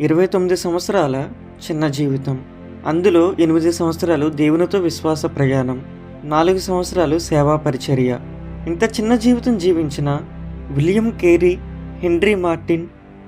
ఇరవై తొమ్మిది సంవత్సరాల చిన్న జీవితం. అందులో ఎనిమిది సంవత్సరాలు దేవునితో విశ్వాస ప్రయాణం నాలుగు సంవత్సరాలు సేవా పరిచర్య. ఇంత చిన్న జీవితం జీవించిన William Carey Henry Martyn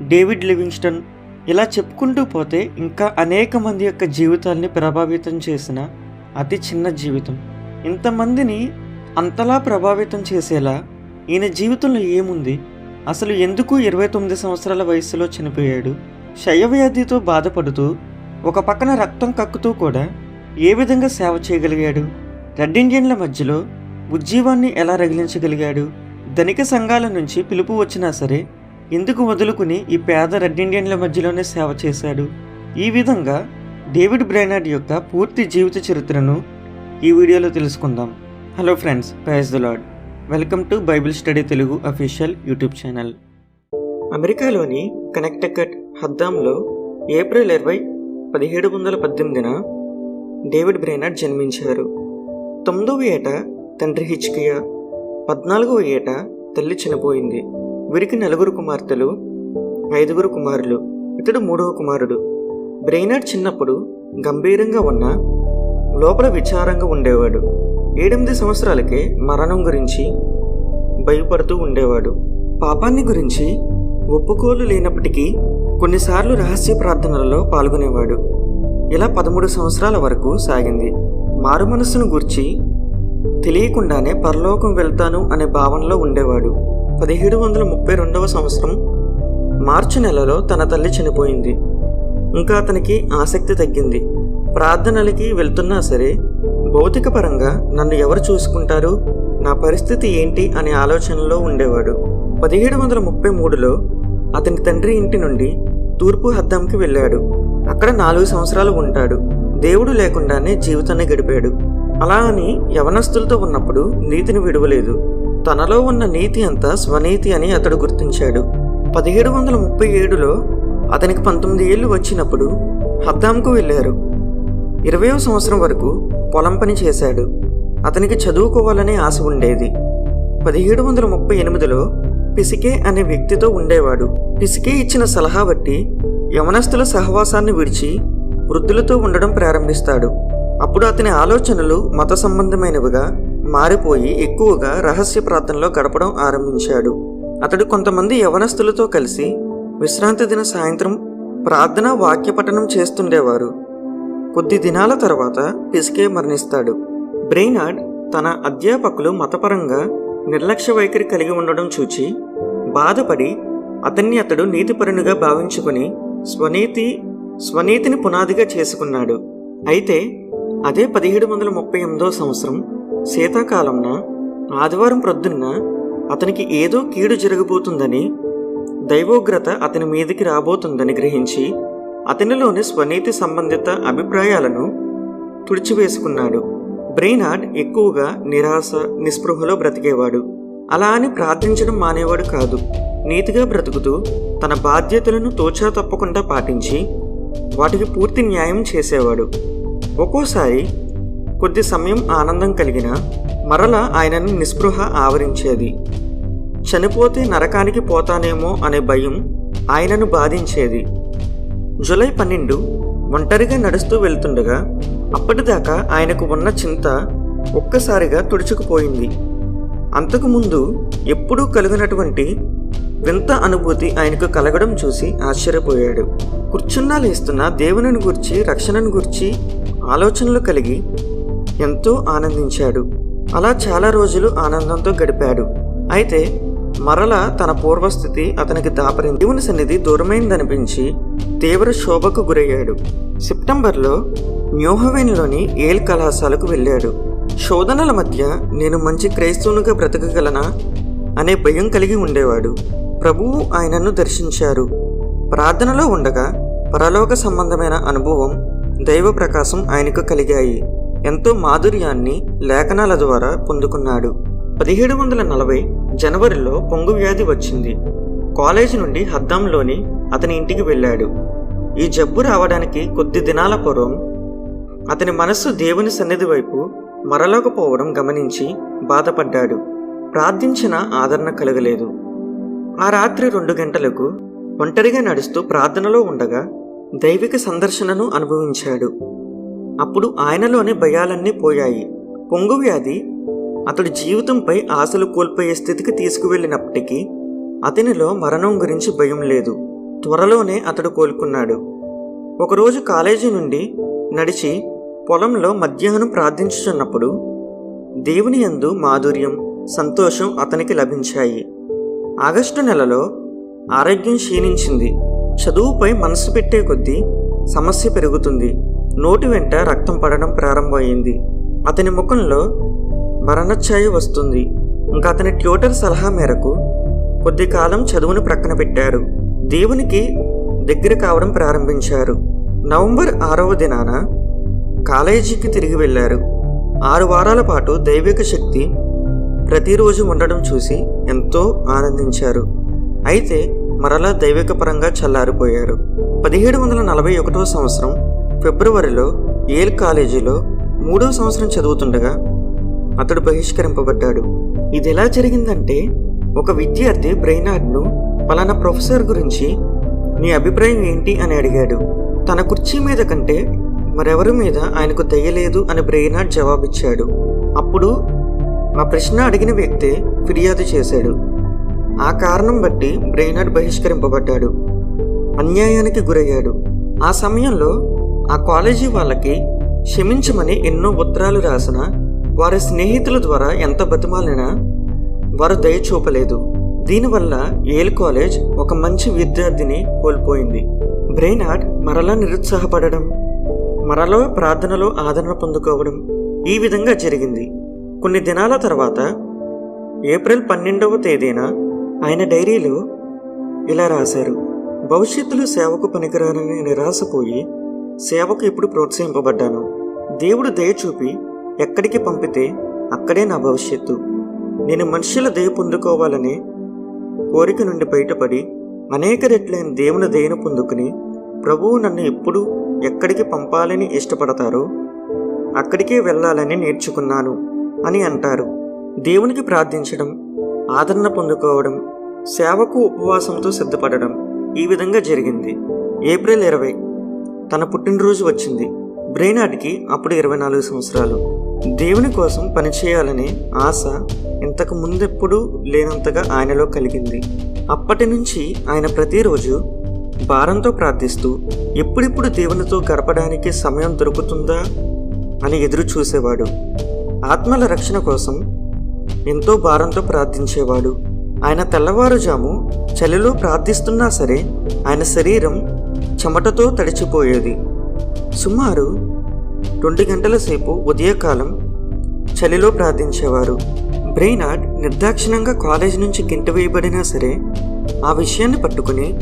David Livingstone ఇలా చెప్పుకుంటూ పోతే ఇంకా అనేక మంది యొక్క జీవితాల్ని ప్రభావితం చేసిన అతి చిన్న జీవితం. ఇంతమందిని అంతలా ప్రభావితం చేసేలా ఈయన జీవితంలో ఏముంది? అసలు ఎందుకు ఇరవై తొమ్మిది సంవత్సరాల వయసులో చనిపోయాడు? క్షయవ్యాధితో బాధపడుతూ ఒక పక్కన రక్తం కక్కుతూ కూడా ఏ విధంగా సేవ చేయగలిగాడు? రెడ్ ఇండియన్ల మధ్యలో ఉజ్జీవాన్ని ఎలా రగిలించగలిగాడు? ధనిక సంఘాల నుంచి పిలుపు వచ్చినా సరే ఎందుకు వదులుకుని ఈ పేద రెడ్ ఇండియన్ల మధ్యలోనే సేవ చేశాడు? ఈ విధంగా డేవిడ్ బ్రైనార్డ్ యొక్క పూర్తి జీవిత చరిత్రను ఈ వీడియోలో తెలుసుకుందాం. Hello friends praise the lord welcome to Bible study Telugu official YouTube channel. అమెరికాలోని కనెక్టకట్ హద్దాంలో ఏప్రిల్ ఇరవై పదిహేడు వందల పద్దెనిమిదిన డేవిడ్ బ్రెయినార్డ్ జన్మించారు. తొమ్మిదవ ఏట తండ్రి హిచ్కియా పద్నాలుగవ ఏట తల్లి చనిపోయింది. వీరికి నలుగురు కుమార్తెలు ఐదుగురు కుమారులు ఇతడు మూడవ కుమారుడు. బ్రెయినార్డ్ చిన్నప్పుడు గంభీరంగా ఉన్న లోపల విచారంగా ఉండేవాడు. ఏడెనిమిది సంవత్సరాలకే మరణం గురించి భయపడుతూ ఉండేవాడు. పాపాన్ని గురించి ఒప్పుకోలు లేనప్పటికీ కొన్నిసార్లు రహస్య ప్రార్థనలలో పాల్గొనేవాడు. ఇలా పదమూడు సంవత్సరాల వరకు సాగింది. మారు మనస్సును గూర్చి తెలియకుండానే పరలోకం వెళ్తాను అనే భావనలో ఉండేవాడు. పదిహేడు వందల ముప్పై రెండవ సంవత్సరం మార్చి నెలలో తన తల్లి చనిపోయింది. ఇంకా అతనికి ఆసక్తి తగ్గింది. ప్రార్థనలకి వెళ్తున్నా సరే భౌతిక పరంగా నన్ను ఎవరు చూసుకుంటారు? నా పరిస్థితి ఏంటి? అనే ఆలోచనలో ఉండేవాడు. పదిహేడు వందల ముప్పై మూడులో అతని తండ్రి ఇంటి నుండి తూర్పు హద్దంకి వెళ్ళాడు. అక్కడ నాలుగు సంవత్సరాలు ఉంటాడు. దేవుడు లేకుండానే జీవితాన్ని గడిపాడు. అలా అని యవనస్తులతో ఉన్నప్పుడు నీతిని విడవలేదు. తనలో ఉన్న నీతి అంతా స్వనీతి అని అతడు గుర్తించాడు. పదిహేడు వందల ముప్పై ఏడులో అతనికి పంతొమ్మిది ఏళ్ళు వచ్చినప్పుడు హద్దాంకు వెళ్ళారు. ఇరవయో సంవత్సరం వరకు పొలం పని చేశాడు. అతనికి చదువుకోవాలనే ఆశ ఉండేది. పదిహేడు వందల ముప్పై ఎనిమిదిలో పిసికే అనే వ్యక్తితో ఉండేవాడు. పిసికే ఇచ్చిన సలహా బట్టి యవనస్తుల సహవాసాన్ని విడిచి వృద్ధులతో ఉండడం ప్రారంభిస్తాడు. అప్పుడు అతని ఆలోచనలు మత సంబంధమైనవిగా మారిపోయి ఎక్కువగా రహస్య ప్రార్థనలో గడపడం ఆరంభించాడు. అతడు కొంతమంది యవనస్తులతో కలిసి విశ్రాంతి దిన సాయంత్రం ప్రార్థన వాక్యపఠనం చేస్తుండేవారు. కొద్ది దినాల తర్వాత పిసికే మరణిస్తాడు. బ్రెయినార్డ్ తన అధ్యాపకులు మతపరంగా నిర్లక్ష్య వైఖరి కలిగి ఉండడం చూచి బాధపడి అతన్ని అతడు నీతిపరునిగా భావించుకుని స్వనీతి స్వనీతిని పునాదిగా చేసుకున్నాడు. అయితే అదే పదిహేడు వందల ముప్పై ఎనిమిదో సంవత్సరం శీతాకాలంన ఆదివారం ప్రొద్దున్న అతనికి ఏదో కీడు జరగబోతుందని దైవోగ్రత అతని మీదికి రాబోతుందని గ్రహించి అతనిలోని స్వనీతి సంబంధిత అభిప్రాయాలను తుడిచివేసుకున్నాడు. బ్రెయినార్డ్ ఎక్కువగా నిరాశ నిస్పృహలో బ్రతికేవాడు. అలా అని ప్రార్థించడం మానేవాడు కాదు. నీతిగా బ్రతుకుతూ తన బాధ్యతలను తోచా తప్పకుండా పాటించి వాటికి పూర్తి న్యాయం చేసేవాడు. ఒక్కోసారి కొద్ది సమయం ఆనందం కలిగిన మరల ఆయనను నిస్పృహ ఆవరించేది. చనిపోతే నరకానికి పోతానేమో అనే భయం ఆయనను బాధించేది. జూలై పన్నెండు ఒంటరిగా నడుస్తూ వెళ్తుండగా అప్పటిదాకా ఆయనకు ఉన్న చింత ఒక్కసారిగా తుడుచుకుపోయింది. అంతకుముందు ఎప్పుడూ కలిగినటువంటి వింత అనుభూతి ఆయనకు కలగడం చూసి ఆశ్చర్యపోయాడు. కూర్చున్నా లేస్తున్న దేవునిని గురించి రక్షణను గురించి ఆలోచనలు కలిగి ఎంతో ఆనందించాడు. అలా చాలా రోజులు ఆనందంతో గడిపాడు. అయితే మరల తన పూర్వస్థితి అతనికి దాపరింది. దేవుని సన్నిధి దూరమైందనిపించి తీవ్ర శోభకు గురయ్యాడు. సెప్టెంబర్లో న్యూహవెన్లోని ఏల్ కళాశాలకు వెళ్ళాడు. శోధనల మధ్య నేను మంచి క్రైస్తవునిగా బ్రతకగలనా అనే భయం కలిగి ఉండేవాడు. ప్రభువు ఆయనను దర్శించారు. ప్రార్థనలో ఉండగా పరలోక సంబంధమైన అనుభవం దైవ ప్రకాశం ఆయనకు కలిగాయి. ఎంతో మాధుర్యాన్ని లేఖనాల ద్వారా పొందుకున్నాడు. పదిహేడు వందల నలభై జనవరిలో పొంగు వ్యాధి వచ్చింది. కాలేజీ నుండి హద్దాంలోని అతని ఇంటికి వెళ్ళాడు. ఈ జబ్బు రావడానికి కొద్ది దినాల పూర్వం అతని మనస్సు దేవుని సన్నిధి వైపు మరలకపోవడం గమనించి బాధపడ్డాడు. ప్రార్థించిన ఆదరణ కలగలేదు. ఆ రాత్రి రెండు గంటలకు ఒంటరిగా నడుస్తూ ప్రార్థనలో ఉండగా దైవిక సందర్శనను అనుభవించాడు. అప్పుడు ఆయనలోని భయాలన్నీ పోయాయి. పొంగు వ్యాధి అతడి జీవితంపై ఆశలు కోల్పోయే స్థితికి తీసుకువెళ్ళినప్పటికీ అతనిలో మరణం గురించి భయం లేదు. త్వరలోనే అతడు కోలుకున్నాడు. ఒకరోజు కాలేజీ నుండి నడిచి పొలంలో మధ్యాహ్నం ప్రార్థించుచున్నప్పుడు దేవుని యందు మాధుర్యం సంతోషం అతనికి లభించాయి. ఆగస్టు నెలలో ఆరోగ్యం క్షీణించింది. చదువుపై మనసు పెట్టే కొద్దీ సమస్య పెరుగుతుంది. నోటి వెంట రక్తం పడడం ప్రారంభమైంది. అతని ముఖంలో మరణఛాయ వస్తుంది. ఇంకా అతని ట్యూటర్ సలహా మేరకు కొద్ది కాలం చదువును ప్రక్కన పెట్టారు. దేవునికి దగ్గర కావడం ప్రారంభించారు. నవంబర్ ఆరవ దినాన కాలేజీకి తిరిగి వెళ్ళారు. ఆరు వారాల పాటు దైవిక శక్తి ప్రతిరోజు ఉండడం చూసి ఎంతో ఆనందించారు. అయితే మరలా దైవిక పరంగా చల్లారిపోయారు. పదిహేడు వందల నలభై ఒకటవ సంవత్సరం ఫిబ్రవరిలో ఏల్ కాలేజీలో మూడో సంవత్సరం చదువుతుండగా అతడు బహిష్కరింపబడ్డాడు. ఇది ఎలా జరిగిందంటే ఒక విద్యార్థి బ్రెయినార్డ్ను పలానా ప్రొఫెసర్ గురించి నీ అభిప్రాయం ఏంటి? అని అడిగాడు. తన కుర్చీ మీద కంటే మరెవరి మీద ఆయనకు దయ్యలేదు అని బ్రెయినార్డ్ జవాబిచ్చాడు. అప్పుడు ఆ ప్రశ్న అడిగిన వ్యక్తే ఫిర్యాదు చేశాడు. ఆ కారణం బట్టి బ్రెయినార్డ్ బహిష్కరింపబడ్డాడు. అన్యాయానికి గురయ్యాడు. ఆ సమయంలో ఆ కాలేజీ వాళ్ళకి క్షమించమని ఎన్నో ఉత్తరాలు రాసిన వారి స్నేహితుల ద్వారా ఎంత బతిమాలినా వారు దయ చూపలేదు. దీనివల్ల ఏల్ కాలేజ్ ఒక మంచి విద్యార్థిని కోల్పోయింది. బ్రెయినార్డ్ మరలా నిరుత్సాహపడడం మరలో ప్రార్థనలో ఆదరణ పొందుకోవడం ఈ విధంగా జరిగింది. కొన్ని దినాల తర్వాత ఏప్రిల్ పన్నెండవ తేదీన ఆయన డైరీలో ఇలా రాశారు. భవిష్యత్తులో సేవకు పనికిరానని నిరాశపోయి సేవకు ఇప్పుడు ప్రోత్సహింపబడ్డాను. దేవుడు దయ చూపి ఎక్కడికి పంపితే అక్కడే నా భవిష్యత్తు. నేను మనుషుల దయ పొందుకోవాలనే కోరిక నుండి బయటపడి అనేక రెట్లైన దేవుని దయను పొందుకుని ప్రభువు నన్ను ఎప్పుడూ ఎక్కడికి పంపాలని ఇష్టపడతారో? అక్కడికే వెళ్ళాలని నేర్చుకున్నాను అని అంటారు. దేవునికి ప్రార్థించడం ఆదరణ పొందుకోవడం సేవకు ఉపవాసంతో సిద్ధపడడం ఈ విధంగా జరిగింది. ఏప్రిల్ ఇరవై. తన పుట్టినరోజు వచ్చింది. బ్రెయినాడ్కి అప్పుడు ఇరవై నాలుగు సంవత్సరాలు. దేవుని కోసం పనిచేయాలనే ఆశ ఇంతకు ముందెప్పుడూ లేనంతగా ఆయనలో కలిగింది. అప్పటి నుంచి ఆయన ప్రతిరోజు భారంతో ప్రార్థిస్తూ ఎప్పుడెప్పుడు దేవునితో గడపడానికి సమయం దొరుకుతుందా? అని ఎదురు చూసేవాడు. ఆత్మల రక్షణ కోసం ఎంతో భారంతో ప్రార్థించేవాడు. ఆయన తెల్లవారుజాము చలిలో ప్రార్థిస్తున్నా సరే ఆయన శరీరం చెమటతో తడిచిపోయేది. సుమారు రెండు గంటల సేపు ఉదయకాలం చలిలో ప్రార్థించేవారు. బ్రెయినాడ్ నిర్దాక్షిణంగా కాలేజ్ నుంచి గింట వేయబడినా సరే ఆ విషయాన్ని పట్టుకుని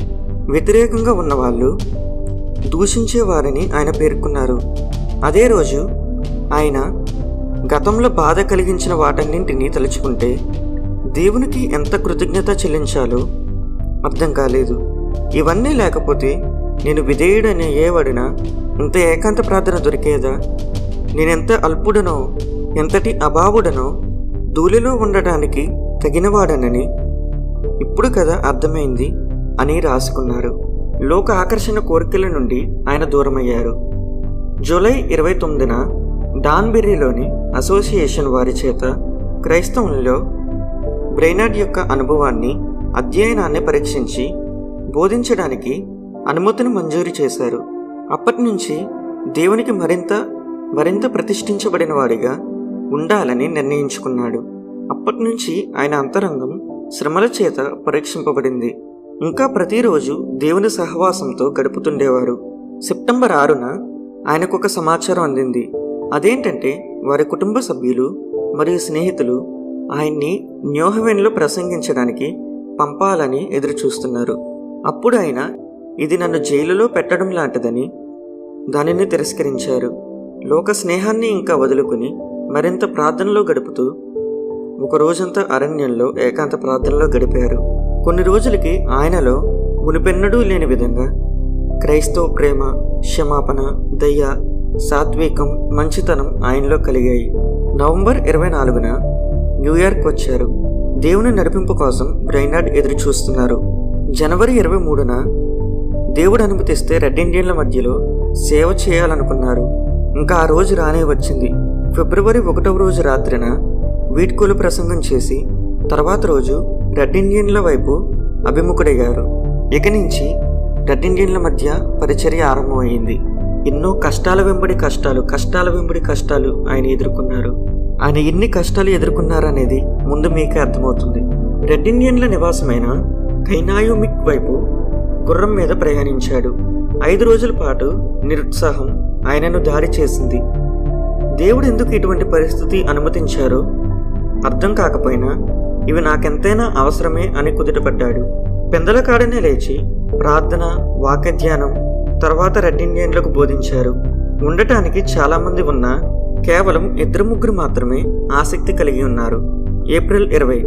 వ్యతిరేకంగా ఉన్నవాళ్ళు దూషించేవారని ఆయన పేర్కొన్నారు. అదే రోజు ఆయన గతంలో బాధ కలిగించిన వాటన్నింటినీ తలుచుకుంటే దేవునికి ఎంత కృతజ్ఞత చెల్లించాలో అర్థం కాలేదు. ఇవన్నీ లేకపోతే నేను విధేయుడనే ఏవాడినా ఇంత ఏకాంత ప్రార్థన దొరికేదా? నేనెంత అల్పుడనో ఎంతటి అభావుడనో ధూళిలో ఉండటానికి తగినవాడనని ఇప్పుడు కదా అర్థమైంది. అని రాసుకున్నారు. లోక ఆకర్షణ కోరికల నుండి ఆయన దూరమయ్యారు. జూలై ఇరవై తొమ్మిదిన డాన్బెర్రీలోని అసోసియేషన్ వారి చేత క్రైస్తవుల్లో బ్రెయినార్డ్ యొక్క అనుభవాన్ని అధ్యయనాన్ని పరీక్షించి బోధించడానికి అనుమతిని మంజూరు చేశారు. అప్పటి నుంచి దేవునికి మరింత మరింత ప్రతిష్ఠించబడిన వాడిగా ఉండాలని నిర్ణయించుకున్నాడు. అప్పటి నుంచి ఆయన అంతరంగం శ్రమల చేత పరీక్షింపబడింది. ఇంకా ప్రతిరోజు దేవుని సహవాసంతో గడుపుతుండేవారు. సెప్టెంబర్ ఆరున ఆయనకు ఒక సమాచారం అందింది. అదేంటంటే వారి కుటుంబ సభ్యులు మరియు స్నేహితులు ఆయన్ని న్యూహవెన్లో ప్రసంగించడానికి పంపాలని ఎదురుచూస్తున్నారు. అప్పుడు ఆయన ఇది నన్ను జైలులో పెట్టడం లాంటిదని దానిని తిరస్కరించారు. లోక స్నేహాన్ని ఇంకా వదులుకుని మరింత ప్రార్థనలో గడుపుతూ ఒక రోజంతా అరణ్యంలో ఏకాంత ప్రార్థనలో గడిపారు. కొన్ని రోజులకి ఆయనలో మునిపెన్నడూ లేని విధంగా క్రైస్తవ ప్రేమ క్షమాపణ దయ సాత్వికం మంచితనం ఆయనలో కలిగాయి. నవంబర్ ఇరవై నాలుగున న్యూయార్క్ వచ్చారు. దేవుని నడిపింపు కోసం బ్రైనార్డ్ ఎదురు చూస్తున్నారు జనవరి ఇరవై మూడున దేవుడు అనుమతిస్తే రెడ్ ఇండియన్ల మధ్యలో సేవ చేయాలనుకున్నారు. ఇంకా ఆ రోజు రానే వచ్చింది. ఫిబ్రవరి ఒకటవ రోజు రాత్రిన వీడ్కోలు ప్రసంగం చేసి తర్వాత రోజు ఇండియన్ల వైపు అభిముఖుడయ్యారు. ఇక నుంచి రెడ్ ఇండియన్ల మధ్య పరిచర్య ఆరంభమైంది. ఎన్నో కష్టాల వెంబడి కష్టాలు కష్టాల వెంబడి కష్టాలు ఆయన ఎదుర్కొన్నారు. ఆయన ఎన్ని కష్టాలు ఎదుర్కొన్నారనేది ముందు మీకే అర్థమవుతుంది. రెడ్ ఇండియన్ల నివాసమైన కైనాయోమిక్ వైపు గుర్రం మీద ప్రయాణించాడు. ఐదు రోజుల పాటు నిరుత్సాహం ఆయనను దారి చేసింది. దేవుడు ఎందుకు ఇటువంటి పరిస్థితి అనుమతించారో అర్థం కాకపోయినా ఇవి నాకెంతైనా అవసరమే అని కుదుటపడ్డాడు. పెందలకాడనే లేచి ప్రార్థన వాక్యధ్యానం తర్వాత రెడ్డిండియన్లకు బోధించారు. ఉండటానికి చాలామంది ఉన్నా కేవలం ఇద్దరు ముగ్గురు మాత్రమే ఆసక్తి కలిగి ఉన్నారు. ఏప్రిల్ ఇరవై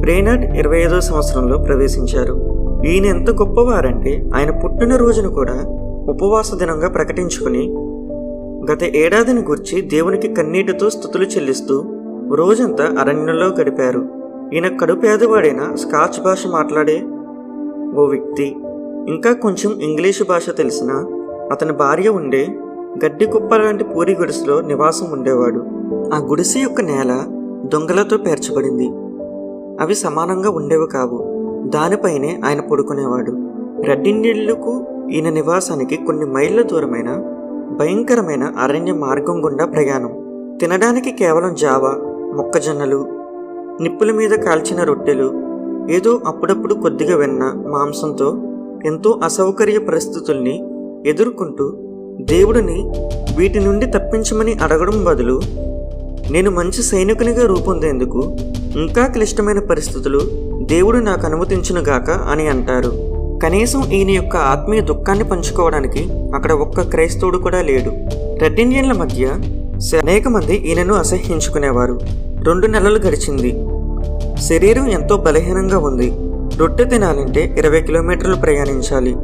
బ్రెయినర్డ్ ఇరవై ఐదో సంవత్సరంలో ప్రవేశించారు. ఈయన ఎంత గొప్పవారంటే ఆయన పుట్టినరోజును కూడా ఉపవాస దినంగా ప్రకటించుకుని గత ఏడాదిని గుర్చి దేవునికి కన్నీటితో స్థుతులు చెల్లిస్తూ రోజంతా అరణ్యంలో గడిపారు. ఈయన కడుపేదవాడైన స్కాచ్ భాష మాట్లాడే ఓ వ్యక్తి. ఇంకా కొంచెం ఇంగ్లీషు భాష తెలిసిన అతని భార్య ఉండే గడ్డి కుప్ప లాంటి పూరి గుడిసెలో నివాసం ఉండేవాడు. ఆ గుడిసె యొక్క నేల దొంగలతో పేర్చబడింది. అవి సమానంగా ఉండేవి కావు. దానిపైనే ఆయన పడుకునేవాడు. రెడ్డిండిళ్ళకు ఈయన నివాసానికి కొన్ని మైళ్ళ దూరమైన భయంకరమైన అరణ్య మార్గం గుండా ప్రయాణం. తినడానికి కేవలం జావా మొక్కజొన్నలు నిప్పుల మీద కాల్చిన రొట్టెలు ఏదో అప్పుడప్పుడు కొద్దిగా వెన్న మాంసంతో ఎంతో అసౌకర్య పరిస్థితుల్ని ఎదుర్కొంటూ దేవుడిని వీటి నుండి తప్పించమని అడగడం బదులు నేను మంచి సైనికునిగా రూపొందేందుకు ఇంకా క్లిష్టమైన పరిస్థితులు దేవుడు నాకు అనుమతించునుగాక అని అంటారు. కనీసం ఈయన యొక్క ఆత్మీయ దుఃఖాన్ని పంచుకోవడానికి అక్కడ ఒక్క క్రైస్తవుడు కూడా లేడు. రెడ్ ఇండియన్ల మధ్య అనేక మంది ఈయనను అసహ్యించుకునేవారు. రెండు నెలలు గడిచింది. శరీరం ఎంతో బలహీనంగా ఉంది. రొట్టె తినాలంటే ఇరవై కిలోమీటర్లు ప్రయాణించాలి.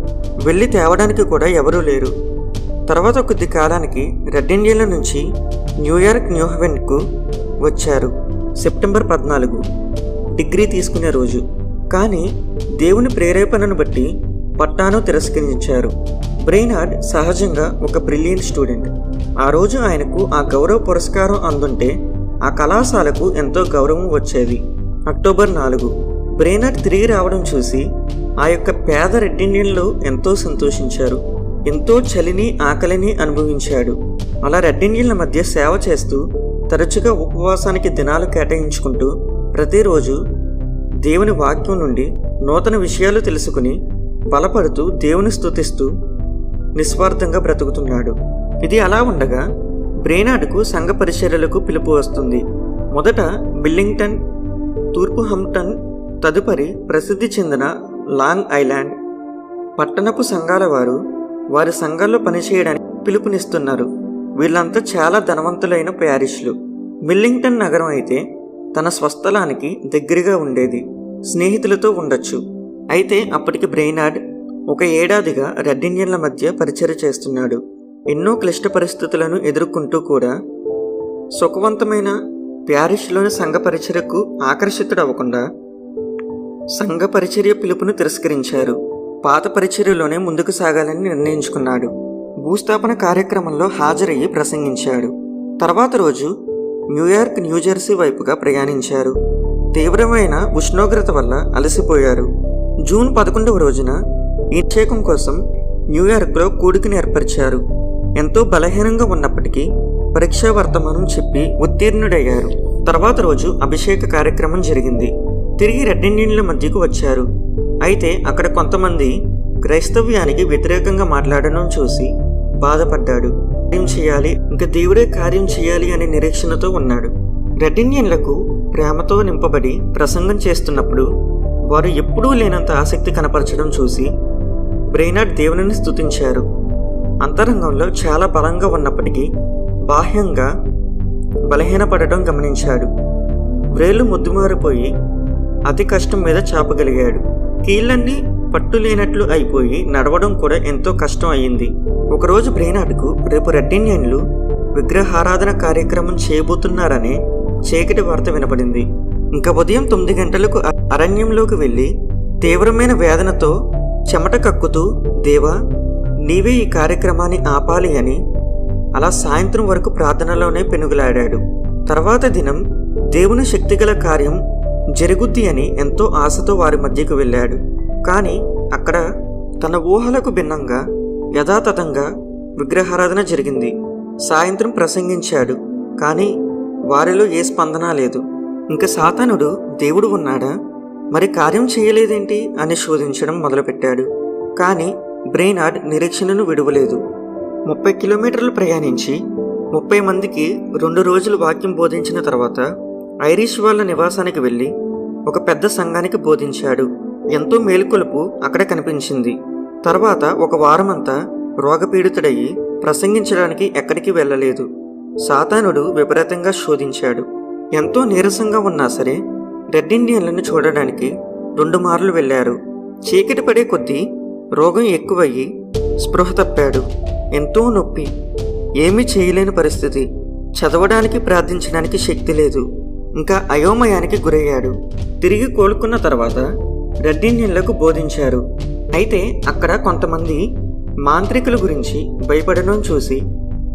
వెళ్ళి తేవడానికి కూడా ఎవరూ లేరు. తర్వాత కొద్ది కాలానికి రెడ్ ఇండియన్ల నుంచి న్యూయార్క్ న్యూహెవెన్కు వచ్చారు. సెప్టెంబర్ పద్నాలుగు. డిగ్రీ తీసుకునే రోజు. కానీ దేవుని ప్రేరేపణను బట్టి పట్టాను తిరస్కరించారు. బ్రెయినార్డ్ సహజంగా ఒక బ్రిలియంట్ స్టూడెంట్. ఆ రోజు ఆయనకు ఆ గౌరవ పురస్కారం అందుంటే ఆ కళాశాలకు ఎంతో గౌరవం వచ్చేది అక్టోబర్ నాలుగు. బ్రేనర్ తిరిగి రావడం చూసి ఆ యొక్క పేద రెడ్ ఎంతో సంతోషించారు. ఎంతో చలిని ఆకలిని అనుభవించాడు. అలా రెడ్ మధ్య సేవ చేస్తూ తరచుగా ఉపవాసానికి దినాలు కేటాయించుకుంటూ ప్రతిరోజు దేవుని వాక్యం నుండి నూతన విషయాలు తెలుసుకుని బలపడుతూ దేవుని స్తుతిస్తూ నిస్వార్థంగా బ్రతుకుతున్నాడు. ఇది అలా ఉండగా బ్రేనాడ్కు సంఘ పరిచర్యలకు పిలుపు వస్తుంది. మొదట బిల్లింగ్టన్ తూర్పు హంప్టన్ తదుపరి ప్రసిద్ధి చెందిన లాంగ్ ఐలాండ్. పట్టణపు సంఘాల వారు వారి సంఘాల్లో పనిచేయడానికి పిలుపునిస్తున్నారు. వీళ్ళంతా చాలా ధనవంతులైన ప్యారిష్లు. మిల్లింగ్టన్ నగరం అయితే తన స్వస్థలానికి దగ్గరగా ఉండేది. స్నేహితులతో ఉండొచ్చు. అయితే అప్పటికి బ్రెయినార్డ్ ఒక ఏడాదిగా రెడ్ ఇండియన్ల మధ్య పరిచయం చేస్తున్నాడు. ఎన్నో క్లిష్ట పరిస్థితులను ఎదుర్కొంటూ కూడా సుఖవంతమైన ప్యారిష్లోని సంఘ పరిచర్యకు ఆకర్షితుడవ్వకుండా సంఘ పరిచర్య పిలుపును తిరస్కరించారు. పాత పరిచర్యలోనే ముందుకు సాగాలని నిర్ణయించుకున్నాడు. భూస్థాపన కార్యక్రమంలో హాజరయ్యి ప్రసంగించాడు. తర్వాత రోజు న్యూయార్క్ న్యూజెర్సీ వైపుగా ప్రయాణించారు. తీవ్రమైన ఉష్ణోగ్రత వల్ల అలసిపోయారు. జూన్ పదకొండవ రోజున ఈ కోసం న్యూయార్క్లో కూడికను ఏర్పరిచారు. ఎంతో బలహీనంగా ఉన్నప్పటికీ పరీక్షా వర్తమానం చెప్పి ఉత్తీర్ణుడయ్యారు. తర్వాత రోజు అభిషేక కార్యక్రమం జరిగింది. తిరిగి రెడ్ మధ్యకు వచ్చారు. అయితే అక్కడ కొంతమంది క్రైస్తవ్యానికి వ్యతిరేకంగా మాట్లాడడం చూసి బాధపడ్డాడు. కార్యం చేయాలి? ఇంకా దేవుడే కార్యం చేయాలి అనే నిరీక్షణతో ఉన్నాడు. రెడ్డిండియన్లకు ప్రేమతో నింపబడి ప్రసంగం చేస్తున్నప్పుడు వారు ఎప్పుడూ లేనంత ఆసక్తి కనపరచడం చూసి బ్రెయినాడ్ దేవుని స్తుతించారు. అంతరంగంలో చాలా బలంగా ఉన్నప్పటికీ బాహ్యంగా బలహీనపడటం గమనించాడు. వ్రేళ్ళు ముద్దుమారిపోయి అతి కష్టం మీద చాపగలిగాడు. కీళ్ళన్నీ పట్టు లేనట్లు అయిపోయి నడవడం కూడా ఎంతో కష్టం అయ్యింది ఒకరోజు బ్రెయినార్డ్కు రేపు రెడ్డిన్యన్లు విగ్రహారాధన కార్యక్రమం చేయబోతున్నారనే చీకటి వార్త వినపడింది. ఇంకా ఉదయం తొమ్మిది గంటలకు అరణ్యంలోకి వెళ్ళి తీవ్రమైన వేదనతో చెమట కక్కుతూ దేవా నీవే ఈ కార్యక్రమాన్ని ఆపాలి అని అలా సాయంత్రం వరకు ప్రార్థనలోనే పెనుగులాడాడు. తర్వాత దినం దేవుని శక్తిగల కార్యం జరుగుద్ది అని ఎంతో ఆశతో వారి మధ్యకు వెళ్ళాడు. కానీ అక్కడ తన ఊహలకు భిన్నంగా యథాతథంగా విగ్రహారాధన జరిగింది. సాయంత్రం ప్రసంగించాడు కానీ వారిలో ఏ స్పందన లేదు. ఇంకా సాతానుడు దేవుడు ఉన్నాడా? మరి కార్యం చేయలేదేంటి? అని శోధించడం మొదలుపెట్టాడు. కానీ బ్రెయినార్డ్ నిరీక్షణను విడువలేదు. ముప్పై కిలోమీటర్లు ప్రయాణించి ముప్పై మందికి రెండు రోజులు వాక్యం బోధించిన తర్వాత ఐరిష్ వాళ్ళ నివాసానికి వెళ్ళి ఒక పెద్ద సంఘానికి బోధించాడు. ఎంతో మేలుకొలుపు అక్కడ కనిపించింది. తర్వాత ఒక వారమంతా రోగపీడితుడయ్యి ప్రసంగించడానికి ఎక్కడికి వెళ్ళలేదు. సాతానుడు విపరీతంగా శోధించాడు. ఎంతో నీరసంగా ఉన్నా సరే రెడ్ ఇండియన్లను చూడడానికి రెండు మార్లు వెళ్ళారు. చీకటి పడే కొద్దీ రోగం ఎక్కువయ్యి స్పృహ తప్పాడు. ఎంతో నొప్పి. ఏమీ చేయలేని పరిస్థితి. చదవడానికి ప్రార్థించడానికి శక్తి లేదు. ఇంకా అయోమయానికి గురయ్యాడు. తిరిగి కోలుకున్న తర్వాత రెడ్ బోధించారు. అయితే అక్కడ కొంతమంది మాంత్రికుల గురించి భయపడడం చూసి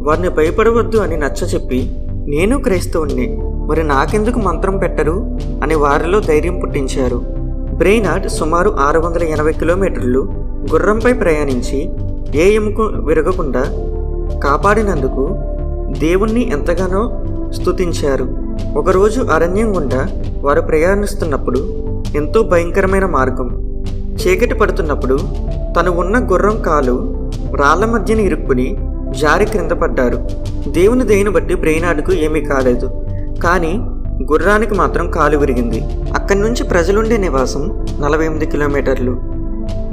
వారిని భయపడవద్దు అని నచ్చచెప్పి నేను క్రైస్తవుణ్ణి. మరి నాకెందుకు మంత్రం పెట్టరు? అని వారిలో ధైర్యం పుట్టించారు. బ్రెయినార్డ్ సుమారు ఆరు వందల ఎనభై కిలోమీటర్లు గుర్రంపై ప్రయాణించి ఏ ఎముక విరగకుండా కాపాడినందుకు దేవుణ్ణి ఎంతగానో స్తుతించారు. ఒకరోజు అరణ్యం గుండా వారు ప్రయాణిస్తున్నప్పుడు ఎంతో భయంకరమైన మార్గం. చీకటి పడుతున్నప్పుడు తను ఉన్న గుర్రం కాలు రాళ్ళ మధ్యన ఇరుక్కుని జారి క్రింద పడ్డారు. దేవుని దయను బట్టి బ్రెయినాడుకు ఏమీ కాలేదు. కానీ గుర్రానికి మాత్రం కాలు విరిగింది. అక్కడి నుంచి ప్రజలుండే నివాసం నలభై ఎనిమిది కిలోమీటర్లు.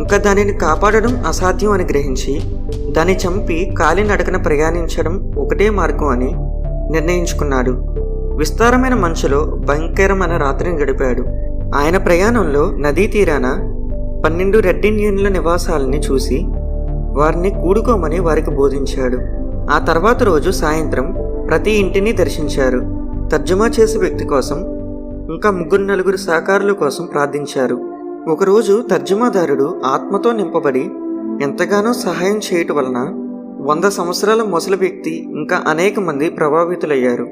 ఇంకా దానిని కాపాడడం అసాధ్యం అని గ్రహించి దాన్ని చంపి కాలినడకన ప్రయాణించడం ఒకటే మార్గం అని నిర్ణయించుకున్నాడు. విస్తారమైన మంచులో భయంకరమైన రాత్రిని గడిపాడు. ఆయన ప్రయాణంలో నదీ తీరాన పన్నెండు రెడ్ ఇండియన్ల నివాసాలని చూసి వారిని కూడుకోమని వారికి బోధించాడు. ఆ తర్వాత రోజు సాయంత్రం ప్రతి ఇంటిని దర్శించారు. తర్జుమా చేసే వ్యక్తి కోసం ఇంకా ముగ్గురు నలుగురు సహకారుల కోసం ప్రార్థించారు. ఒకరోజు తర్జుమాదారుడు ఆత్మతో నింపబడి ఎంతగానో సహాయం చేయటం వలన వంద సంవత్సరాల ముసలి వ్యక్తి ఇంకా అనేక మంది ప్రభావితులయ్యారు.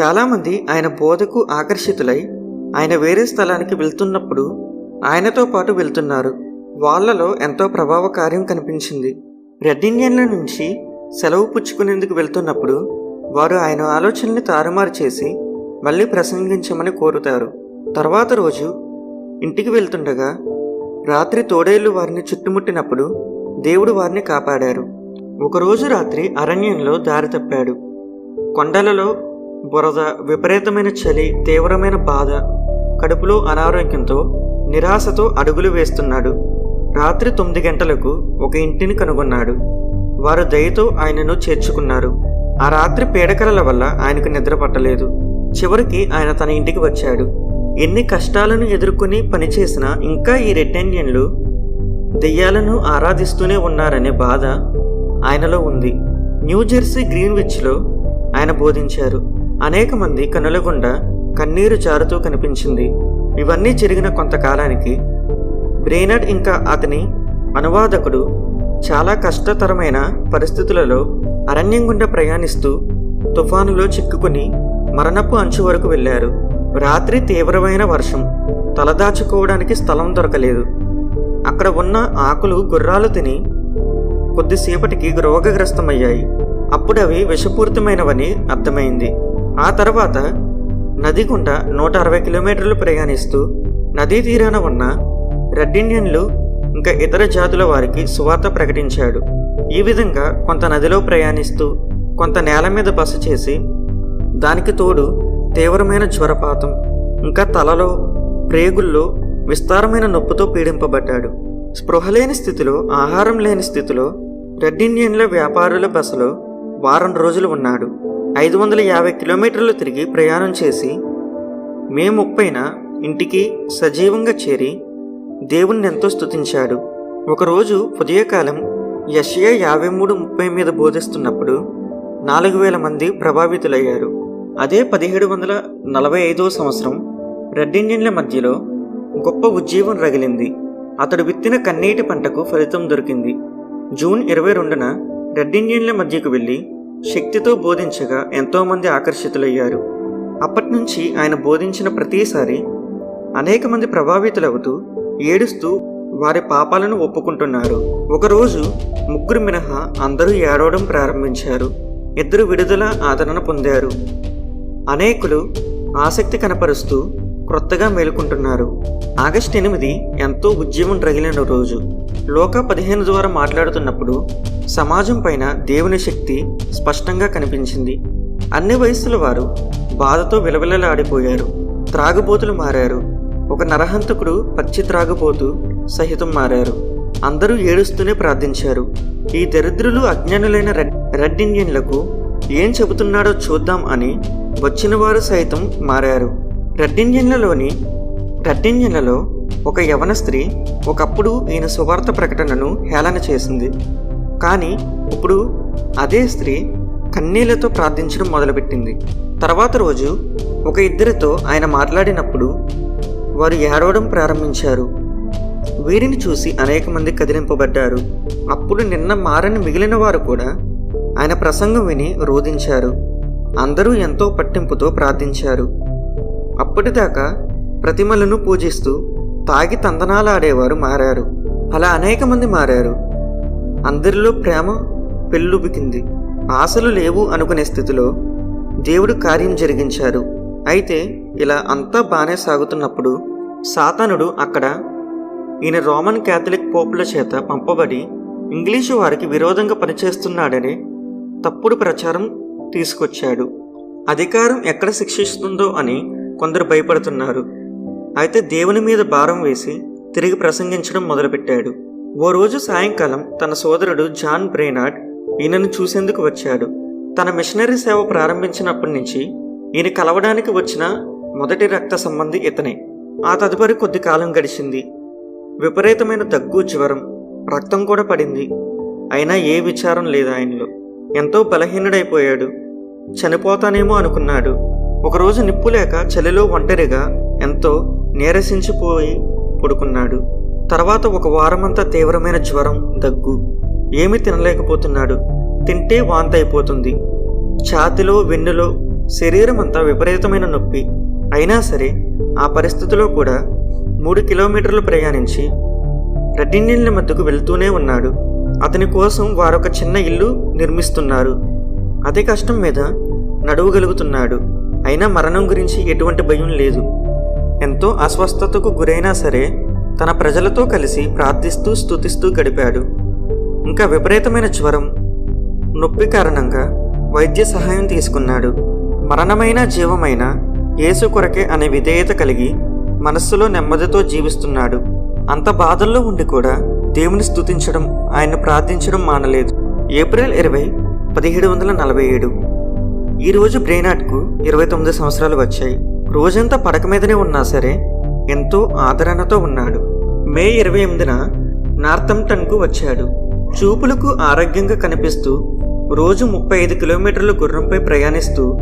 చాలామంది ఆయన బోధకు ఆకర్షితులై ఆయన వేరే స్థలానికి వెళ్తున్నప్పుడు ఆయనతో పాటు వెళ్తున్నారు. వాళ్ళలో ఎంతో ప్రభావకార్యం కనిపించింది. రెడ్ ఇండియన్ల నుంచి సెలవు పుచ్చుకునేందుకు వెళ్తున్నప్పుడు వారు ఆయన ఆలోచనల్ని తారుమారు చేసి మళ్ళీ ప్రసంగించమని కోరుతారు. తర్వాత రోజు ఇంటికి వెళ్తుండగా రాత్రి తోడేళ్ళు వారిని చుట్టుముట్టినప్పుడు దేవుడు వారిని కాపాడారు. ఒకరోజు రాత్రి అరణ్యంలో దారి తప్పాడు. కొండలలో బురద విపరీతమైన చలి తీవ్రమైన బాధ కడుపులో అనారోగ్యంతో నిరాశతో అడుగులు వేస్తున్నాడు. రాత్రి తొమ్మిది గంటలకు ఒక ఇంటిని కనుగొన్నాడు. వారు దయతో ఆయనను చేర్చుకున్నారు. ఆ రాత్రి పీడకలల వల్ల ఆయనకు నిద్ర పట్టలేదు. చివరికి ఆయన తన ఇంటికి వచ్చాడు. ఎన్ని కష్టాలను ఎదుర్కొని పనిచేసినా ఇంకా ఈ రెడ్ దెయ్యాలను ఆరాధిస్తూనే ఉన్నారనే బాధ ఆయనలో ఉంది. న్యూజెర్సీ గ్రీన్విచ్లో ఆయన బోధించారు అనేక మంది కనుల గుండా కన్నీరు జారుతూ కనిపించింది. ఇవన్నీ జరిగిన కొంతకాలానికి బ్రెయినర్డ్ ఇంకా అతని అనువాదకుడు చాలా కష్టతరమైన పరిస్థితులలో అరణ్యం గుండా ప్రయాణిస్తూ తుఫానులో చిక్కుకుని మరణపు అంచు వరకు వెళ్ళారు. రాత్రి తీవ్రమైన వర్షం. తలదాచుకోవడానికి స్థలం దొరకలేదు. అక్కడ ఉన్న ఆకులు గుర్రాలు తిని కొద్దిసేపటికి రోగగ్రస్తమయ్యాయి. అప్పుడు అవి విషపూరితమైనవని అర్థమైంది. ఆ తర్వాత నది గుండా నూట అరవై కిలోమీటర్లు ప్రయాణిస్తూ నదీ తీరాన ఉన్న రెడ్డిండియన్లు ఇంకా ఇతర జాతుల వారికి సువార్త ప్రకటించాడు. ఈ విధంగా కొంత నదిలో ప్రయాణిస్తూ కొంత నేల మీద బస చేసి దానికి తోడు తీవ్రమైన జ్వరపాతం. ఇంకా తలలో ప్రేగుల్లో విస్తారమైన నొప్పితో పీడింపబడ్డాడు. స్పృహ లేని స్థితిలో ఆహారం లేని స్థితిలో రెడ్ ఇండియన్ల వ్యాపారుల బసలో వారం రోజులు ఉన్నాడు. ఐదు వందల యాభై కిలోమీటర్లు తిరిగి ప్రయాణం చేసి మే ముప్పైన ఇంటికి సజీవంగా చేరి దేవుణ్ణి ఎంతో స్తుతించాడు. ఒకరోజు ఉదయకాలం యషియా యాభై మూడు ముప్పై మీద బోధిస్తున్నప్పుడు నాలుగు వేల మంది ప్రభావితులయ్యారు. అదే పదిహేడు వందల నలభై ఐదవ సంవత్సరం రెడ్ మధ్యలో గొప్ప ఉజ్జీవం రగిలింది. అతడు విత్తిన కన్నీటి పంటకు ఫలితం దొరికింది. జూన్ ఇరవై రెండున రెడ్ మధ్యకు వెళ్ళి శక్తితో బోధించగా ఎంతోమంది ఆకర్షితులయ్యారు. అప్పటి నుంచి ఆయన బోధించిన ప్రతిసారి అనేక మంది ప్రభావితులవుతూ ఏడుస్తూ వారి పాపాలను ఒప్పుకుంటున్నారు. ఒకరోజు ముగ్గురు మినహా అందరూ ఏడవడం ప్రారంభించారు. ఇద్దరు విడుదల ఆదరణ పొందారు. అనేకులు ఆసక్తి కనపరుస్తూ క్రొత్తగా మేలుకుంటున్నారు. ఆగస్టు ఎనిమిది ఎంతో ఉద్యమం రగిలిన రోజు. లోక పదిహేను ద్వారా మాట్లాడుతున్నప్పుడు సమాజం పైన దేవుని శక్తి స్పష్టంగా కనిపించింది. అన్ని వయస్సుల వారు బాధతో విలవిలలాడిపోయారు. త్రాగుబోతులు మారారు. ఒక నరహంతకుడు పచ్చి త్రాగుబోతు సహితం మారారు. అందరూ ఏడుస్తూనే ప్రార్థించారు. ఈ దరిద్రులు అజ్ఞానులైన రెడ్ రెడ్ ఇండియన్లకు ఏం చెబుతున్నాడో చూద్దాం అని వచ్చిన వారు సైతం మారారు. రెడ్ ఇండియన్లలోని రెడ్ ఒక యవన స్త్రీ ఒకప్పుడు ఈయన సువార్త ప్రకటనను హేళన చేసింది. కానీ ఇప్పుడు అదే స్త్రీ కన్నీళ్ళతో ప్రార్థించడం మొదలుపెట్టింది. తర్వాత రోజు ఒక ఇద్దరితో ఆయన మాట్లాడినప్పుడు వారు ఏడవడం ప్రారంభించారు. వీరిని చూసి అనేక మంది కదిలింపబడ్డారు. అప్పుడు నిన్న మారని మిగిలిన వారు కూడా ఆయన ప్రసంగం విని రోధించారు. అందరూ ఎంతో పట్టింపుతో ప్రార్థించారు. అప్పటిదాకా ప్రతిమలను పూజిస్తూ తాగి తందనాలాడేవారు మారారు. అలా అనేక మంది మారారు. అందరిలో ప్రేమ పెళ్ళుబికింది. ఆశలు లేవు అనుకునే స్థితిలో దేవుడు కార్యం జరిగించారు. అయితే ఇలా అంతా బాగానే సాగుతున్నప్పుడు సాతానుడు అక్కడ ఈయన రోమన్ క్యాథలిక్ పోపుల చేత పంపబడి ఇంగ్లీషు వారికి విరోధంగా పనిచేస్తున్నాడని తప్పుడు ప్రచారం తీసుకొచ్చాడు. అధికారం ఎక్కడ శిక్షిస్తుందో అని కొందరు భయపడుతున్నారు. అయితే దేవుని మీద భారం వేసి తిరిగి ప్రసంగించడం మొదలుపెట్టాడు. ఓ రోజు సాయంకాలం తన సోదరుడు జాన్ బ్రేనాడ్ ఈయనను చూసేందుకు వచ్చాడు. తన మిషనరీ సేవ ప్రారంభించినప్పటి నుంచి ఈయన కలవడానికి వచ్చిన మొదటి రక్త సంబంధి ఇతనే. ఆ తదుపరి కొద్ది కాలం గడిచింది. విపరీతమైన దగ్గు జ్వరం రక్తం కూడా పడింది. అయినా ఏ విచారం లేదు ఆయనలో. ఎంతో బలహీనుడైపోయాడు. చనిపోతానేమో అనుకున్నాడు. ఒకరోజు నిప్పు లేక చలిలో ఒంటరిగా ఎంతో నీరసించిపోయి పడుకున్నాడు. తర్వాత ఒక వారమంతా తీవ్రమైన జ్వరం దగ్గు. ఏమీ తినలేకపోతున్నాడు. తింటే వాంత అయిపోతుంది ఛాతిలో వెన్నులో శరీరం అంతా విపరీతమైన నొప్పి. అయినా సరే ఆ పరిస్థితిలో కూడా మూడు కిలోమీటర్లు ప్రయాణించి రెడ్డిన్నీళ్ళ మధ్యకు వెళ్తూనే ఉన్నాడు. అతని కోసం వారొక చిన్న ఇల్లు నిర్మిస్తున్నారు. అతి కష్టం మీద నడువగలుగుతున్నాడు. అయినా మరణం గురించి ఎటువంటి భయం లేదు. ఎంతో అస్వస్థతకు గురైనా సరే తన ప్రజలతో కలిసి ప్రార్థిస్తూ స్తుతిస్తూ గడిపాడు. ఇంకా విపరీతమైన జ్వరం నొప్పి కారణంగా వైద్య సహాయం తీసుకున్నాడు. మరణమైన జీవమైన యేసు కొరకే అనే విధేయత కలిగి మనస్సులో నెమ్మదితో జీవిస్తున్నాడు. అంత బాధల్లో ఉండి కూడా దేవుని స్థుతించడం ఆయన ప్రార్థించడం మానలేదు. ఏప్రిల్ ఇరవై పదిహేడు వందల నలభై ఏడు. ఈరోజు బ్రెయినాట్కు ఇరవై తొమ్మిది సంవత్సరాలు వచ్చాయి. రోజంతా పడక మీదనే ఉన్నా సరే ఎంతో ఆదరణతో ఉన్నాడు. మే ఇరవై ఎనిమిదిన నార్థంటన్కు వచ్చాడు. చూపులకు ఆరోగ్యంగా కనిపిస్తూ రోజు ముప్పై ఐదు కిలోమీటర్ల గుర్రంపై ప్రయాణిస్తూ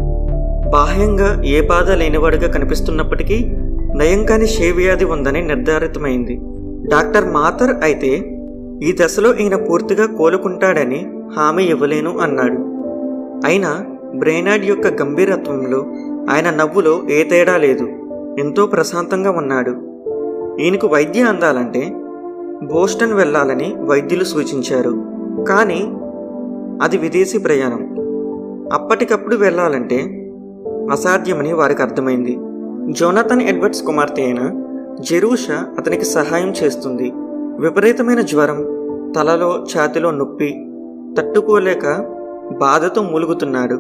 బాహ్యంగా ఏ బాధ లేనివాడుగా కనిపిస్తున్నప్పటికీ నయం కాని షేవ్యాధి ఉందని నిర్ధారితమైంది. డాక్టర్ మాథర్ అయితే ఈ దశలో ఈయన పూర్తిగా కోలుకుంటాడని హామీ ఇవ్వలేను అన్నాడు. అయినా బ్రెయినాడ్ యొక్క గంభీరత్వంలో ఆయన నవ్వులో ఏ తేడా లేదు. ఎంతో ప్రశాంతంగా ఉన్నాడు. ఈయనకు వైద్యం అందాలంటే బోస్టన్ వెళ్ళాలని వైద్యులు సూచించారు. కానీ అది విదేశీ ప్రయాణం. అప్పటికప్పుడు వెళ్ళాలంటే అసాధ్యమని వారికి అర్థమైంది. జోనథన్ ఎడ్వర్డ్స్ కుమార్తె అయిన జెరూష అతనికి సహాయం చేస్తుంది. విపరీతమైన జ్వరం తలలో ఛాతిలో నొప్పి తట్టుకోలేక బాధతో మూలుగుతున్నాడు.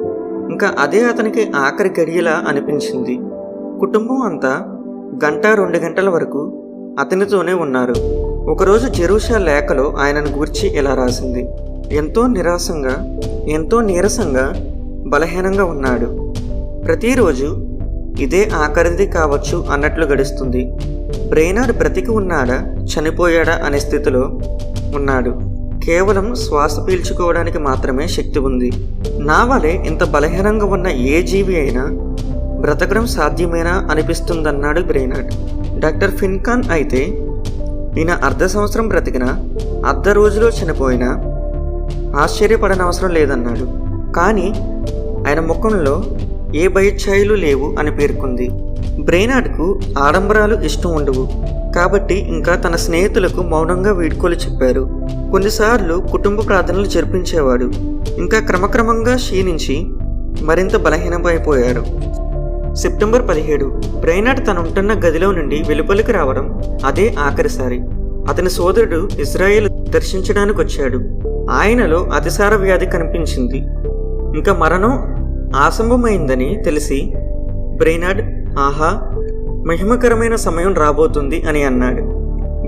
ఇంకా అదే అతనికి ఆఖరి గడియలా అనిపించింది. కుటుంబం అంతా గంట రెండు గంటల వరకు అతనితోనే ఉన్నారు. ఒకరోజు జెరూషా లేఖలో ఆయనను గూర్చి ఇలా రాసింది. ఎంతో నిరాశంగా ఎంతో నీరసంగా బలహీనంగా ఉన్నాడు. ప్రతిరోజు ఇదే ఆఖరిది కావచ్చు అన్నట్లు గడుస్తుంది. బ్రెయినర్ బ్రతికి ఉన్నాడా చనిపోయాడా అనే స్థితిలో ఉన్నాడు. కేవలం శ్వాస పీల్చుకోవడానికి మాత్రమే శక్తి ఉంది. నా వలె ఇంత బలహీనంగా ఉన్న ఏ జీవి అయినా బ్రతకడం సాధ్యమేనా అనిపిస్తుందన్నాడు బ్రెయినర్డ్. డాక్టర్ ఫిన్కాన్ అయితే ఈయన అర్ధ సంవత్సరం బ్రతికిన అర్ధ రోజులో చనిపోయినా ఆశ్చర్యపడనవసరం లేదన్నాడు. కానీ ఆయన ముఖంలో ఏ భయఛాయలు లేవు అని పేర్కొంది. బ్రెయినార్డ్కు ఆడంబరాలు ఇష్టం ఉండవు. కాబట్టి ఇంకా తన స్నేహితులకు మౌనంగా వీడ్కోలు చెప్పారు. కొన్నిసార్లు కుటుంబ ప్రార్థనలు జరిపించేవాడు. ఇంకా క్రమక్రమంగా క్షీణించి మరింత బలహీనమైపోయాడు. సెప్టెంబర్ పదిహేడు బ్రెయినార్డ్ తను ఉంటున్న గదిలో నుండి వెలుపలికి రావడం అదే ఆఖరిసారి. అతని సోదరుడు ఇజ్రాయెల్ దర్శించడానికి వచ్చాడు. ఆయనలో అతిసార వ్యాధి కనిపించింది. ఇంకా మరణం ఆసంభమైందని తెలిసి బ్రెయినార్డ్ ఆహా మహిమకరమైన సమయం రాబోతుంది అని అన్నాడు.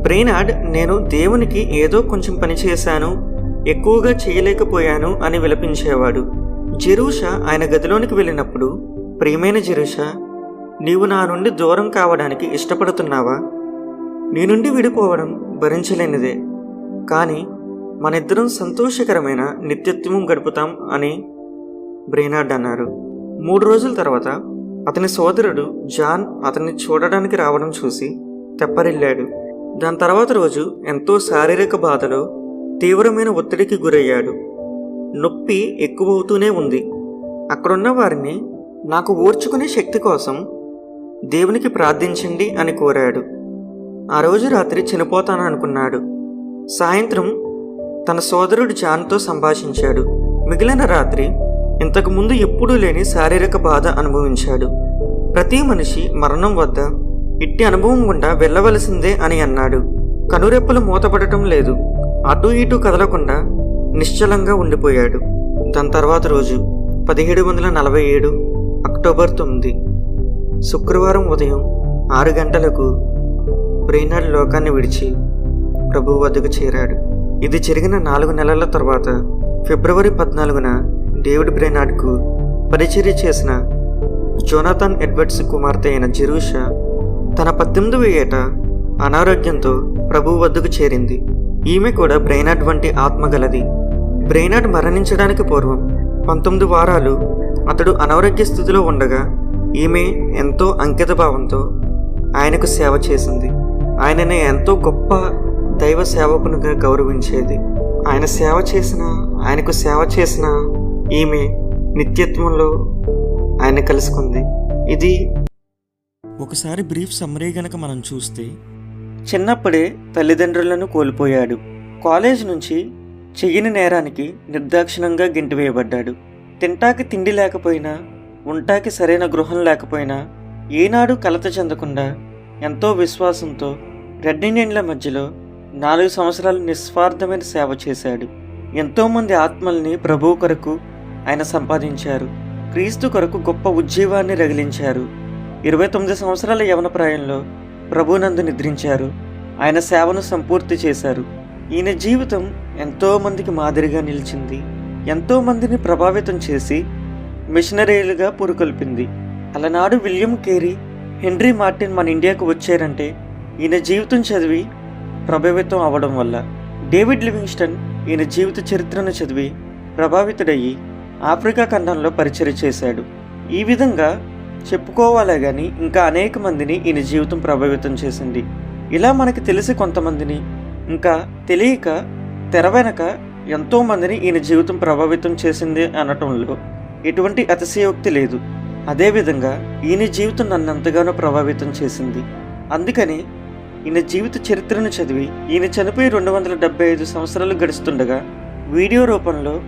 బ్రెయినార్డ్ నేను దేవునికి ఏదో కొంచెం పని చేశాను ఎక్కువగా చేయలేకపోయాను అని విలపించేవాడు. జెరూష ఆయన గదిలోనికి వెళ్ళినప్పుడు ప్రియమైన జెరూష నీవు నా నుండి దూరం కావడానికి ఇష్టపడుతున్నావా? నీ నుండి విడిపోవడం భరించలేనిదే. కానీ మనిద్దరం సంతోషకరమైన నిత్యత్వం గడుపుతాం అని బ్రెయినార్డ్ అన్నారు. మూడు రోజుల తర్వాత అతని సోదరుడు జాన్ అతన్ని చూడడానికి రావడం చూసి తెప్పరిల్లాడు. దాని తర్వాత రోజు ఎంతో శారీరక బాధలో తీవ్రమైన ఒత్తిడికి గురయ్యాడు. నొప్పి ఎక్కువవుతూనే ఉంది. అక్కడున్న వారిని నాకు ఓర్చుకునే శక్తి కోసం దేవునికి ప్రార్థించండి అని కోరాడు. ఆ రోజు రాత్రి చనిపోతాననుకున్నాడు సాయంత్రం తన సోదరుడు జాన్తో సంభాషించాడు. మిగిలిన రాత్రి ఇంతకుముందు ఎప్పుడూ లేని శారీరక బాధ అనుభవించాడు. ప్రతి మనిషి మరణం వద్ద ఇట్టి అనుభవం గుండా వెళ్ళవలసిందే అని అన్నాడు. కనురెప్పలు మూతపడటం లేదు. అటు ఇటు కదలకుండా నిశ్చలంగా ఉండిపోయాడు. దాని తర్వాత రోజు పదిహేడు వందల నలభై ఏడు అక్టోబర్ తొమ్మిది. శుక్రవారం ఉదయం ఆరు గంటలకు బ్రెయినార్డ్ లోకాన్ని విడిచి ప్రభు వద్దకు చేరాడు. ఇది జరిగిన నాలుగు నెలల తర్వాత ఫిబ్రవరి పద్నాలుగున డేవిడ్ బ్రెనాడ్కు పరిచర్య చేసిన జోనాథన్ ఎడ్వర్డ్స్ కుమార్తె అయిన జెరూషా తన పద్దెనిమిదవ ఏట అనారోగ్యంతో ప్రభు వద్దకు చేరింది. ఈమె కూడా బ్రెయినాడ్ వంటి ఆత్మ గలది. మరణించడానికి పూర్వం పంతొమ్మిది వారాలు అతడు అనారోగ్య స్థితిలో ఉండగా ఈమె ఎంతో అంకిత భావంతో ఆయనకు సేవ చేసింది. ఆయనని ఎంతో గొప్ప దైవ సేవకునిగా గౌరవించేది. ఆయన సేవ చేసిన ఆయనకు సేవ చేసిన ఈమె నిత్యత్వంలో ఆయన కలుసుకుంది. ఇది ఒకసారి బ్రీఫ్ సమ్మరీ గనక మనం చూస్తే చిన్నప్పుడే తల్లిదండ్రులను కోల్పోయాడు. కాలేజ్ నుంచి చెయ్యని నేరానికి నిర్దాక్షిణంగా గెంటివేయబడ్డాడు. తింటాకి తిండి లేకపోయినా ఉంటాకి సరైన గృహం లేకపోయినా ఏనాడు కలత చెందకుండా ఎంతో విశ్వాసంతో రెడ్ ఇండియన్ల మధ్యలో నాలుగు సంవత్సరాలు నిస్వార్థమైన సేవ చేశాడు. ఎంతోమంది ఆత్మల్ని ప్రభువు కొరకు ఆయన సంపాదించారు. క్రీస్తు కొరకు గొప్ప ఉజ్జీవాన్ని రగిలించారు. ఇరవై తొమ్మిది సంవత్సరాల యవన ప్రాయంలో ప్రభునందు నిద్రించారు. ఆయన సేవను సంపూర్తి చేశారు. ఈయన జీవితం ఎంతోమందికి మాదిరిగా నిలిచింది. ఎంతోమందిని ప్రభావితం చేసి మిషనరీలుగా పురుకొల్పింది. అలనాడు విలియం కేరీ హెన్రీ మార్టిన్ మన ఇండియాకు వచ్చారంటే ఈయన జీవితం చదివి ప్రభావితం అవ్వడం వల్ల. డేవిడ్ లివింగ్స్టన్ ఈయన జీవిత చరిత్రను చదివి ప్రభావితుడయ్యి ఆఫ్రికా ఖండంలో పరిచయం చేశాడు. ఈ విధంగా చెప్పుకోవాలే కానీ ఇంకా అనేక మందిని ఈయన జీవితం ప్రభావితం చేసింది. ఇలా మనకి తెలిసి కొంతమందిని ఇంకా తెలియక తెర వెనక ఎంతో మందిని ఈయన జీవితం ప్రభావితం చేసింది అనటంలో ఎటువంటి అతిశయోక్తి లేదు. అదేవిధంగా ఈయన జీవితం నన్ను ఎంతగానో ప్రభావితం చేసింది. అందుకని ఈయన జీవిత చరిత్రను చదివి ఈయన చనిపోయి రెండు వందల డెబ్బై ఐదు సంవత్సరాలు గడుస్తుండగా వీడియో రూపంలో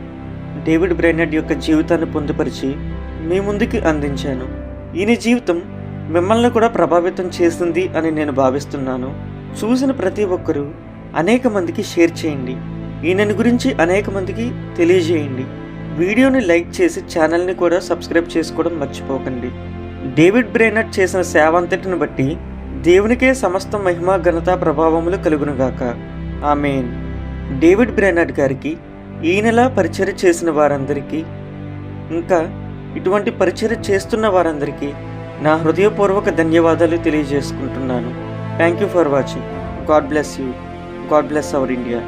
డేవిడ్ బ్రైనర్డ్ యొక్క జీవితాన్ని పొందుపరిచి మీ ముందుకి అందించాను. ఈయన జీవితం మిమ్మల్ని కూడా ప్రభావితం చేసింది అని నేను భావిస్తున్నాను. చూసిన ప్రతి ఒక్కరూ అనేక మందికి షేర్ చేయండి. ఈయనని గురించి అనేక మందికి తెలియజేయండి. వీడియోని లైక్ చేసి ఛానల్ని కూడా సబ్స్క్రైబ్ చేసుకోవడం మర్చిపోకండి. డేవిడ్ బ్రేనట్ చేసిన సేవ అంతటిని బట్టి దేవునికే సమస్త మహిమ ఘనత ప్రభావములు కలుగునుగాక. ఆమెన్. డేవిడ్ బ్రేనట్ గారికి ఈ నెల పరిచర్య చేసిన వారందరికీ ఇంకా ఇటువంటి పరిచర్య చేస్తున్న వారందరికీ నా హృదయపూర్వక ధన్యవాదాలు తెలియజేసుకుంటున్నాను. Thank you for watching God bless you God bless our India